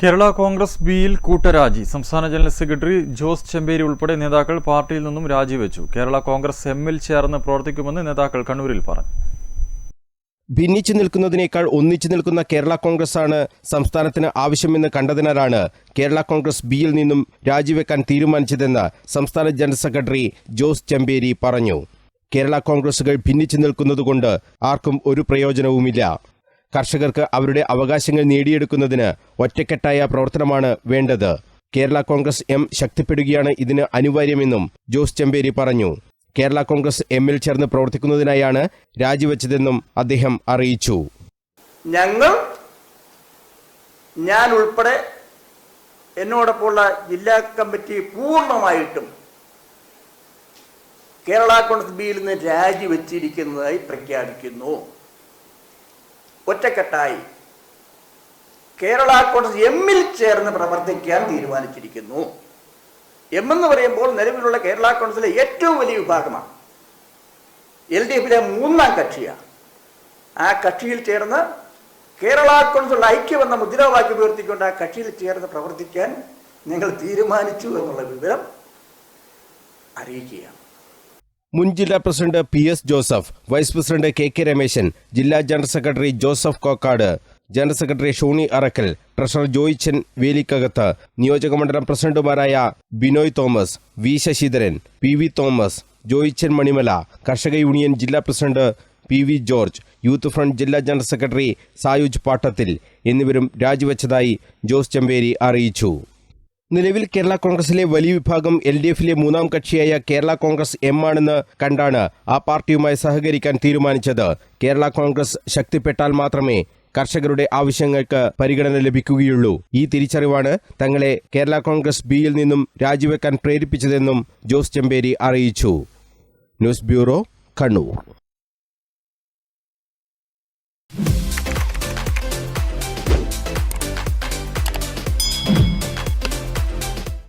കേരള കോൺഗ്രസ് ബിയിൽ കൂട്ടരാജി. സംസ്ഥാന general secretary Jose Chemperi ഉൾപ്പെടെ നേതാക്കൾ പാർട്ടിയിൽ നിന്നും രാജിവെച്ചു. കേരള കോൺഗ്രസ് എമ്മിൽ ചേർന്ന് പ്രവർത്തിക്കുമെന്ന് നേതാക്കൾ കണ്ണൂരിൽ പറഞ്ഞു. ഭിന്നിച്ചു നിൽക്കുന്നതിനേക്കാൾ ഒന്നിച്ചു നിൽക്കുന്ന കേരള കോൺഗ്രസ് ആണ് സംസ്ഥാനത്തിന് ആവശ്യമെന്ന് കണ്ടതിനാലാണ് കേരള കോൺഗ്രസ് ബിയിൽ നിന്നും രാജിവെക്കാൻ തീരുമാനിച്ചതെന്ന് സംസ്ഥാന ജനറൽ സെക്രട്ടറി ജോസ് ചെമ്പേരി പറഞ്ഞു. കേരള കോൺഗ്രസുകൾ ഭിന്നിച്ചു നിൽക്കുന്നതുകൊണ്ട് ആർക്കും ഒരു പ്രയോജനവുമില്ല. കർഷകർക്ക് അവരുടെ അവകാശങ്ങൾ നേടിയെടുക്കുന്നതിന് ഒറ്റക്കെട്ടായ പ്രവർത്തനമാണ് വേണ്ടത്. കേരള കോൺഗ്രസ് എം ശക്തിപ്പെടുകയാണ് ഇതിന് അനിവാര്യമെന്നും ജോസ് ചെമ്പേരി പറഞ്ഞു. കേരള കോൺഗ്രസ് എമ്മിൽ ചേർന്ന് പ്രവർത്തിക്കുന്നതിനായാണ് രാജിവെച്ചതെന്നും അദ്ദേഹം അറിയിച്ചു. ഞങ്ങൾ ഞാൻ ഉൾപ്പെടെ എന്നോടൊപ്പമുള്ള ജില്ലാ കമ്മിറ്റി പൂർണമായിട്ടും കേരള കോൺഗ്രസ് ബിയിൽ നിന്ന് രാജിവെച്ചിരിക്കുന്നതായി പ്രഖ്യാപിക്കുന്നു. ഒറ്റക്കെട്ടായി. കേരള കോൺഗ്രസ് എമ്മിൽ ചേർന്ന് പ്രവർത്തിക്കാൻ തീരുമാനിച്ചിരിക്കുന്നു. എം എന്ന് പറയുമ്പോൾ നിലവിലുള്ള കേരള കോൺഗ്രസിലെ ഏറ്റവും വലിയ വിഭാഗമാണ്. എൽ ഡി എഫിലെ മൂന്നാം കക്ഷിയാണ്. ആ കക്ഷിയിൽ ചേർന്ന് കേരള കോൺഗ്രസുള്ള ഐക്യമെന്ന മുദ്രാവാക്യം ഉയർത്തിക്കൊണ്ട് ആ കക്ഷിയിൽ ചേർന്ന് പ്രവർത്തിക്കാൻ നിങ്ങൾ തീരുമാനിച്ചു എന്നുള്ള വിവരം അറിയിക്കുകയാണ്. മുൻ ജില്ലാ president P S Joseph vice president K K Rameshan ജില്ലാ general secretary Joseph Kokkad general secretary Shoni Arakkal treasurer Joichan Velikkakath നിയോജകമണ്ഡലം പ്രസിഡന്റുമാരായ Binoy Thomas V Sasidharan P V Thomas Joichan Manimala കർഷക യൂണിയൻ ജില്ലാ president P V George youth front ജില്ലാ general secretary Sayuj Pattathil എന്നിവരും രാജിവെച്ചതായി ജോസ് ചെമ്പേരി അറിയിച്ചു. നിലവിൽ കേരള കോൺഗ്രസിലെ വലിയ വിഭാഗം എൽ ഡി എഫിലെ മൂന്നാം കക്ഷിയായ കേരള കോൺഗ്രസ് എം ആണെന്ന് കണ്ടാണ് ആ പാർട്ടിയുമായി സഹകരിക്കാൻ തീരുമാനിച്ചത്. കേരള കോൺഗ്രസ് ശക്തിപ്പെട്ടാൽ മാത്രമേ കർഷകരുടെ ആവശ്യങ്ങൾക്ക് പരിഗണന ലഭിക്കുകയുള്ളൂ. ഈ തിരിച്ചറിവാണ് തങ്ങളെ കേരള കോൺഗ്രസ് ബിയിൽ നിന്നും രാജിവെക്കാൻ പ്രേരിപ്പിച്ചതെന്നും ജോസ് ചെമ്പേരി അറിയിച്ചു. News bureau Kannur.